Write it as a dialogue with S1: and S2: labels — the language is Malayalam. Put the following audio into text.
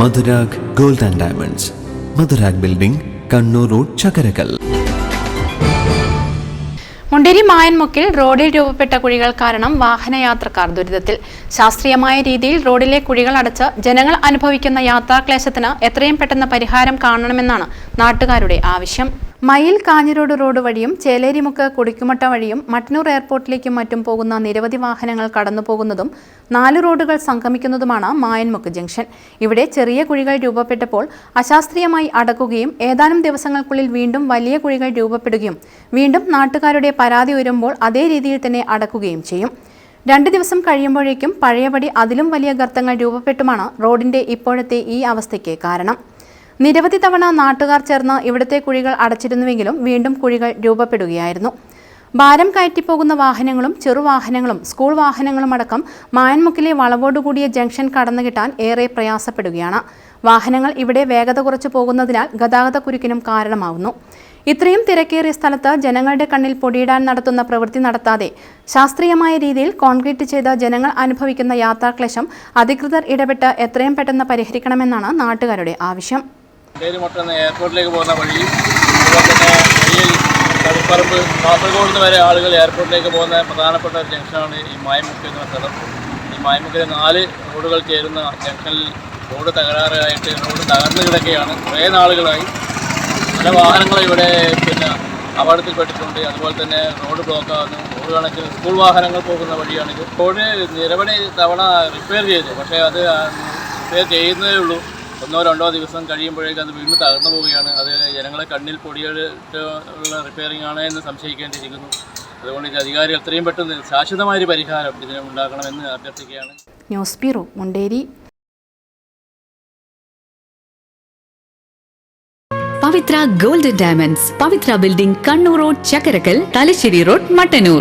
S1: Madhurag gold and diamonds. Madhurag building Kannur road Chakkarakkal.
S2: Munderi മായൻമുക്കിൽ റോഡിൽ രൂപപ്പെട്ട കുഴികൾ കാരണം വാഹനയാത്രക്കാർ ദുരിതത്തിൽ. ശാസ്ത്രീയമായ രീതിയിൽ റോഡിലെ കുഴികൾ അടച്ച് ജനങ്ങൾ അനുഭവിക്കുന്ന യാത്രാക്ലേശത്തിന് എത്രയും പെട്ടെന്ന് പരിഹാരം കാണണമെന്നാണ് നാട്ടുകാരുടെ ആവശ്യം. മയിൽ കാഞ്ഞിരോട് റോഡ് വഴിയും ചേലേരിമുക്ക് കുടിക്കുമട്ട വഴിയും മട്ടന്നൂർ എയർപോർട്ടിലേക്കും മറ്റും പോകുന്ന നിരവധി വാഹനങ്ങൾ കടന്നുപോകുന്നതും നാല് റോഡുകൾ സംഗമിക്കുന്നതുമാണ് മായൻമുക്ക് ജംഗ്ഷൻ. ഇവിടെ ചെറിയ കുഴികൾ രൂപപ്പെട്ടപ്പോൾ അശാസ്ത്രീയമായി അടക്കുകയും ഏതാനും ദിവസങ്ങൾക്കുള്ളിൽ വീണ്ടും വലിയ കുഴികൾ രൂപപ്പെടുകയും വീണ്ടും നാട്ടുകാരുടെ പരാതി ഉയരുമ്പോൾ അതേ രീതിയിൽ തന്നെ അടക്കുകയും ചെയ്യും. രണ്ട് ദിവസം കഴിയുമ്പോഴേക്കും പഴയപടി അതിലും വലിയ ഗർത്തങ്ങൾ രൂപപ്പെട്ടുമാണ് റോഡിന്റെ ഇപ്പോഴത്തെ ഈ അവസ്ഥയ്ക്ക് കാരണം. നിരവധി തവണ നാട്ടുകാർ ചേർന്ന് ഇവിടുത്തെ കുഴികൾ അടച്ചിരുന്നുവെങ്കിലും വീണ്ടും കുഴികൾ രൂപപ്പെടുകയായിരുന്നു. ഭാരം കയറ്റിപ്പോകുന്ന വാഹനങ്ങളും ചെറുവാഹനങ്ങളും സ്കൂൾ വാഹനങ്ങളും അടക്കം മായൻമുക്കിലെ വളവോടുകൂടിയ ജംഗ്ഷൻ കടന്നുകിട്ടാൻ ഏറെ പ്രയാസപ്പെടുകയാണ്. വാഹനങ്ങൾ ഇവിടെ വേഗത കുറച്ച് പോകുന്നതിനാൽ ഗതാഗത കുരുക്കിനും കാരണമാവുന്നു. ഇത്രയും തിരക്കേറിയ സ്ഥലത്ത് ജനങ്ങളുടെ കണ്ണിൽ പൊടിയിടാൻ നടത്തുന്ന പ്രവൃത്തി നടത്താതെ ശാസ്ത്രീയമായ രീതിയിൽ കോൺക്രീറ്റ് ചെയ്ത് ജനങ്ങൾ അനുഭവിക്കുന്ന യാത്രാക്ലേശം അധികൃതർ ഇടപെട്ട് എത്രയും പെട്ടെന്ന് പരിഹരിക്കണമെന്നാണ് നാട്ടുകാരുടെ ആവശ്യം.
S3: മട്ടന്ന് എയർപോർട്ടിലേക്ക് പോകുന്ന വഴി അതുപോലെ തന്നെ വഴിയിൽ കടുപ്പറമ്പ് കാസർഗോഡ് നിന്ന് വരെ ആളുകൾ എയർപോർട്ടിലേക്ക് പോകുന്ന പ്രധാനപ്പെട്ട ഒരു ജംഗ്ഷനാണ് ഈ മായമുക്ക് എന്ന സ്ഥലം. ഈ മായമുക്കിലെ നാല് റോഡുകൾ ചേരുന്ന ജംഗ്ഷനിൽ റോഡ് തകരാറായിട്ട് റോഡ് തകർന്നു കിടക്കുകയാണ് കുറേ നാളുകളായി. പല വാഹനങ്ങളും ഇവിടെ പിന്നെ അപകടത്തിൽപ്പെട്ടിട്ടുണ്ട്. അതുപോലെ തന്നെ റോഡ് ബ്ലോക്ക് ആകുന്നു റോഡ് കണക്കിന് സ്കൂൾ വാഹനങ്ങൾ പോകുന്ന വഴിയാണിത്. റോഡ് നിരവധി തവണ റിപ്പയർ ചെയ്തു. പക്ഷേ അത് റിപ്പയർ ചെയ്യുന്നതേ ഉള്ളൂ. ഒന്നോ രണ്ടോ ദിവസം കഴിയുമ്പോഴേക്കും അത് വീണ്ടും തകർന്നു പോവുകയാണ്. അത് ജനങ്ങളെ കണ്ണിൽ പൊടിയിട്ട് ഉള്ള റിപ്പയറിംഗ് ആണ് എന്ന് സംശയിക്കേണ്ടിയിരിക്കുന്നു അതുകൊണ്ട് ഇത് അധികാരികൾ എത്രയും പെട്ടെന്ന് ശാശ്വതമായൊരു പരിഹാരം ഇതിന് ഉണ്ടാക്കണമെന്ന് അഭ്യർത്ഥിക്കുകയാണ്.
S2: News bureau Munderi.
S4: Pavithra golden diamonds Pavithra building Kannur road Chakkarakkal Thalassery road Mattannur.